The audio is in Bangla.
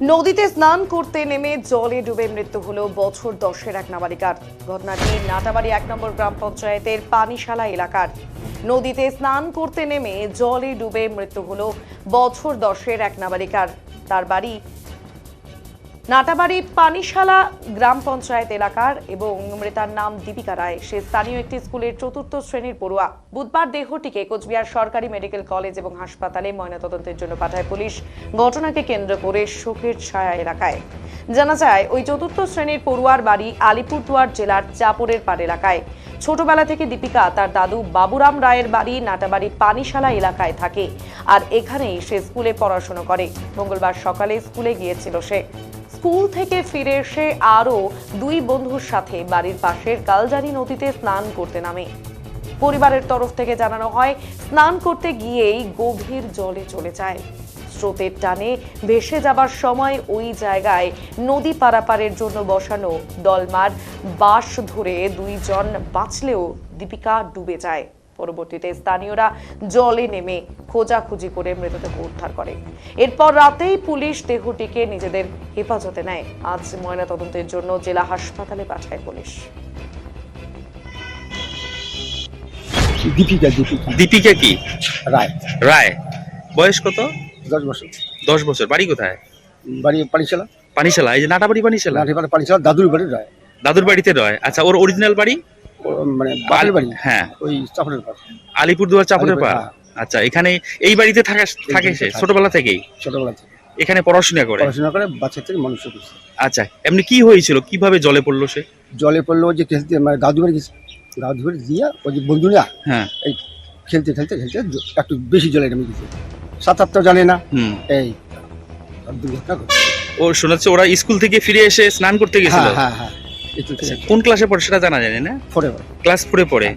নদীতে স্নান করতে নেমে জলে ডুবে মৃত্যু হলো বছর দশের এক নাবালিকার। ঘটনাটি নাটাবাড়ি এক নম্বর গ্রাম পঞ্চায়েতের পানিশালা এলাকার। নদীতে স্নান করতে নেমে জলে ডুবে মৃত্যু হলো বছর দশের এক নাবালিকার। তার বাড়ি নাটাবাড়ি পানিশালা গ্রাম পঞ্চায়েত এলাকার এবং মৃতার নাম দীপিকা রায়। সে স্থানীয় একটি স্কুলের চতুর্থ শ্রেণির পড়ুয়া। বুধবার দেহটিকে কোচবিহার সরকারি মেডিকেল কলেজ এবং হাসপাতালে ময়নাতদন্তের জন্য পাঠায় পুলিশ। ঘটনাকে কেন্দ্র করে শোকের ছায়া এলাকায়। জানা যায়, ওই চতুর্থ শ্রেণির পড়ুয়ার বাড়ি আলিপুরদুয়ার জেলার চাপড়ের পাড় এলাকায়। ছোটবেলা থেকে দীপিকা তার দাদু বাবুরাম রায়ের বাড়ি নাটাবাড়ি পানিশালা এলাকায় থাকে আর এখানেই সে স্কুলে পড়াশোনা করে। মঙ্গলবার সকালে স্কুলে গিয়েছিল সে। স্কুল থেকে ফিরে এসে আরও দুই বন্ধুর সাথে বাড়ির পাশের কালজানি নদীতে স্নান করতে নামে। পরিবারের তরফ থেকে জানানো হয়, স্নান করতে গিয়েই গভীর জলে চলে যায়। স্রোতের টানে ভেসে যাবার সময় ওই জায়গায় নদী পারাপারের জন্য বসানো দলমার বাঁশ ধরে দুইজন বাঁচলেও দীপিকা ডুবে যায়। পরবর্তীতে স্থানীয়রা জলে নেমে খোঁজাখুঁজি করে মৃতদেহ উদ্ধার করে। এরপর রাতেই পুলিশ দেহটিকে নিজেদের হেফাজতে নেয়। আজ ময়নাতদন্তের জন্য জেলা হাসপাতালে পাঠায় পুলিশ। দীপিকা দীপিকা। দীপিকা কি? রায়। রায়। বয়স কত? দশ বছর। দশ বছর। বাড়ি কোথায়? বাড়ি পানিশালা। পানিশালা এই যে নাটাবাড়ি পানিশালা? লাঠিপাড়া পানিশালা দাদুর বাড়ি রায়। দাদুর বাড়িতে রয়। আচ্ছা ওর অরিজিনাল বাড়ি? মানে বাপের বাড়ি? হ্যাঁ। ওই চাপড়ের পাড়। আলিপুরদুয়ার চাপড়ের পা আচ্ছা এখানে এই বাড়িতে থাকা থাকে সে? ছোটবেলা থেকেই? ছোটবেলা থেকে। এখানে পড়াশোনা করে? পড়াশোনা করে বাচ্চা থেকে মানুষ করছে আচ্ছা এমনি কি হয়েছিল? কীভাবে জলে পড়ল সে? জলে পড়ল যে খেলতে মানে দাদু বাড়ি গেছে। দাদু বাড়ি দিয়া ওই যে বন্ধুরা হ্যাঁ। এই খেলতে খেলতে খেলতে একটু বেশি জলে নেমে গেছে। সাত আটটা জানে না। এই। ও শোনাচ্ছে ওরা স্কুল থেকে ফিরে এসে স্নান করতে গেছিল? হ্যাঁ হ্যাঁ হ্যাঁ আচ্ছা, কোন ক্লাসে পড়ে সেটা জানা যায় না? ক্লাস ফোরে পড়ে।